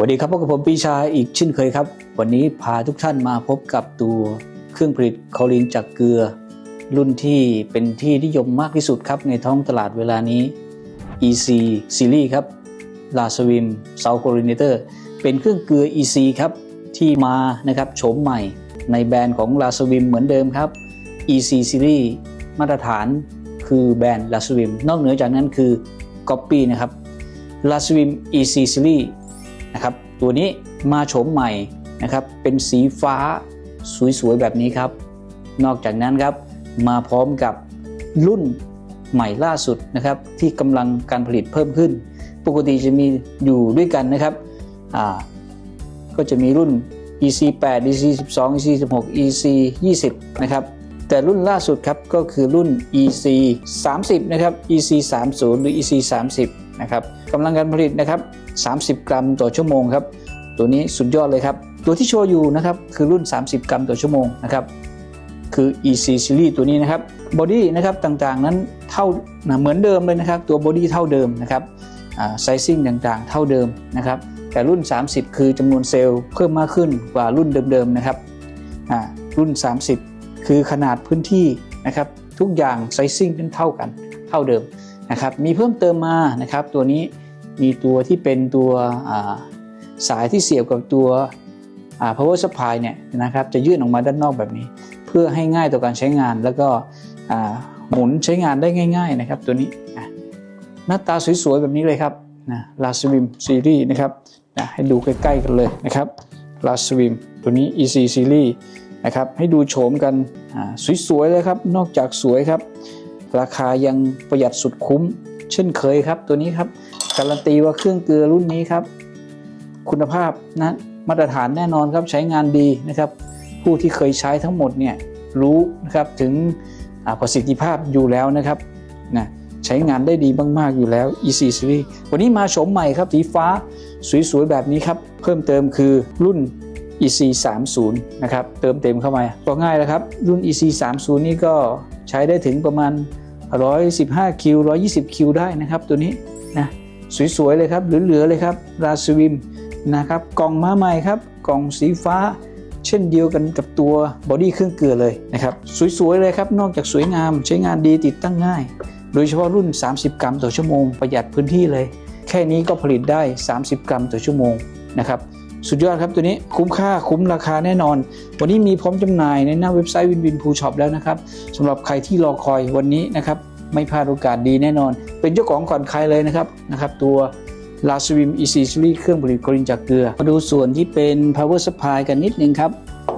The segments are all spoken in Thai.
วัสดีครับพบกับผมปีชาอีกเช่นเคยครับ วันนี้พาทุกท่านมาพบกับตัวเครื่องผลิตคอลินจากเกลือ รุ่นที่เป็นที่นิยมมากที่สุดครับในท้องตลาดเวลานี้ EC Series ครับ l a s w i m South Chlorinator เป็นเครื่องเกลือ EC ครับ ที่มานะครับโฉมใหม่ในแบรนด์ของ l a s w i m เหมือนเดิมครับ EC Series มาตรฐานคือแบรนด์ l a s w i m นอกเหนือจากนั้นคือ Copy นะครับ l a s w i m EC Series นะครับ ตัวนี้มาโฉมใหม่นะครับ เป็นสีฟ้าสวยๆแบบนี้ครับ นอกจากนั้นครับมาพร้อมกับรุ่นใหม่ล่าสุดนะครับ ที่กำลังการผลิตเพิ่มขึ้น ปกติจะมีอยู่ด้วยกันนะครับก็จะมีรุ่น EC 8 EC 12 EC 16 EC 20นะครับแต่รุ่นล่าสุดครับก็คือรุ่น EC 30นะครับ EC 30หรือ EC 30นะครับกำลังการผลิตนะครับ 30 กรัมต่อชั่วโมงครับ ตัวนี้สุดยอดเลยครับ ตัวที่โชว์อยู่นะครับคือรุ่น 30 กรัมต่อชั่วโมงนะครับ คือ EC Series ตัวนี้นะครับบอดี้นะครับต่างๆนั้นเท่านะเหมือนเดิมเลยนะครับ ตัวบอดี้เท่าเดิมนะครับไซซิ่งต่างๆ เท่าเดิมนะครับ แต่รุ่น 30 คือจำนวนเซลล์เพิ่มมากขึ้นกว่ารุ่นเดิมๆนะครับรุ่น 30 คือขนาดพื้นที่นะครับ ทุกอย่างไซซิ่งเป็นเท่ากันเท่าเดิมนะครับ มีเพิ่มเติมมานะครับ ตัวนี้ มีตัวที่เป็นตัวสายที่เสียบกับตัวอ่า power supply เนี่ยนะครับจะยื่นออกมาด้านนอกแบบนี้ เพื่อให้ง่ายต่อการใช้งานแล้วก็หมุนใช้งานได้ง่าย ๆนะครับ ตัวนี้หน้าตาสวยๆแบบนี้เลยครับนะลาสวิมซีรีส์นะครับนะให้ดูใกล้ๆกันเลยนะครับลาสวิมตัวนี้ EC Series นะครับให้ดูโฉมกันสวยๆเลยครับ นอกจากสวยครับ ราคายังประหยัดสุดคุ้ม เช่นเคยครับตัวนี้ครับ การันตีว่าเครื่องเกลือรุ่นนี้ครับ คุณภาพนะมาตรฐานแน่นอนครับใช้งานดีนะครับ ผู้ที่เคยใช้ทั้งหมดเนี่ยรู้นะครับถึงประสิทธิภาพอยู่แล้วนะครับนะใช้งานได้ดีมากๆอยู่แล้ว EC Series วันนี้มาโฉมใหม่ครับสีฟ้าสวยๆแบบนี้ครับ เพิ่มเติมคือรุ่น EC 30นะครับเติมเต็มเข้ามาก็ง่ายแล้วครับ รุ่น EC 30นี่ก็ใช้ได้ถึงประมาณ 115คิว120คิวได้นะครับ ตัวนี้นะ สวยๆเลยครับเหลือๆเลยครับราสวิมนะครับกล่องมาใหม่ครับกล่องสีฟ้า เช่นเดียวกันกับตัวบอดี้เครื่องเกลือเลยนะครับสวยๆเลยครับนอกจากสวยงามใช้งานดีติดตั้งง่าย โดยเฉพาะรุ่น 30 กรัมต่อชั่วโมงประหยัดพื้นที่เลย แค่นี้ก็ผลิตได้ 30 กรัมต่อชั่วโมงนะครับสุดยอดครับตัวนี้คุ้มค่าคุ้มราคาแน่นอน วันนี้มีพร้อมจำหน่ายในหน้าเว็บไซต์วินวินพูช็อปแล้วนะครับสำหรับใครที่รอคอยวันนี้นะครับ ไม่พลาดโอกาสดีแน่นอน เป็นเจ้าของก่อนใครเลยนะครับนะครับ ตัวลาสวิม EC Series เครื่องผลิตโคลินจากเกลือ มาดูส่วนที่เป็น power supply กันนิดนึงครับ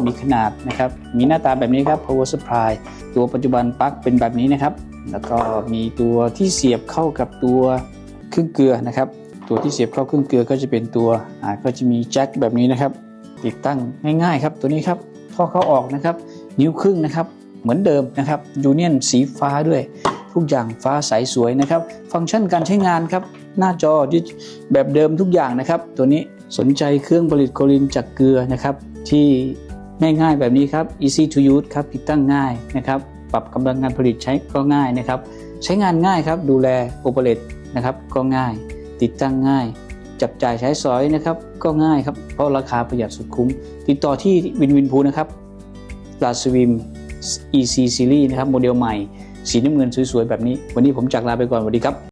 มีขนาดนะครับ มีหน้าตาแบบนี้ครับ power supply ตัวปัจจุบันปลั๊กเป็นแบบนี้นะครับ แล้วก็มีตัวที่เสียบเข้ากับตัวเครื่องเกลือนะครับ ตัวที่เสียบเข้าเครื่องเกลือก็จะเป็นตัวอ่าก็จะมีแจ็คแบบนี้นะครับ ติดตั้งง่ายๆครับ ตัวนี้ครับท่อเข้าออกนะครับ นิ้วครึ่งนะครับ เหมือนเดิมนะครับยูเนียนสีฟ้าด้วย ทุกอย่างฟ้าใสสวยนะครับ ฟังก์ชันการใช้งานครับ หน้าจอดิจิแบบเดิมทุกอย่างนะครับ ตัวนี้สนใจเครื่องผลิตโคลินจากเกลือนะครับ ที่ง่ายๆแบบนี้ครับ easy to use ครับติดตั้งง่ายนะครับ ปรับกำลังการผลิตใช้ก็ง่ายนะครับ ใช้งานง่ายครับ ดูแลโอเปเรตนะครับก็ง่าย ติดตั้งง่าย จับจ่ายใช้สอยนะครับ ก็ง่ายครับ เพราะราคาประหยัดสุดคุ้ม ติดต่อที่วินวินพูนะครับลาสวิม EC Series นะครับ โมเดลใหม่ สีน้ำเงินสวยๆแบบนี้ วันนี้ผมจากลาไปก่อนสวัสดีครับ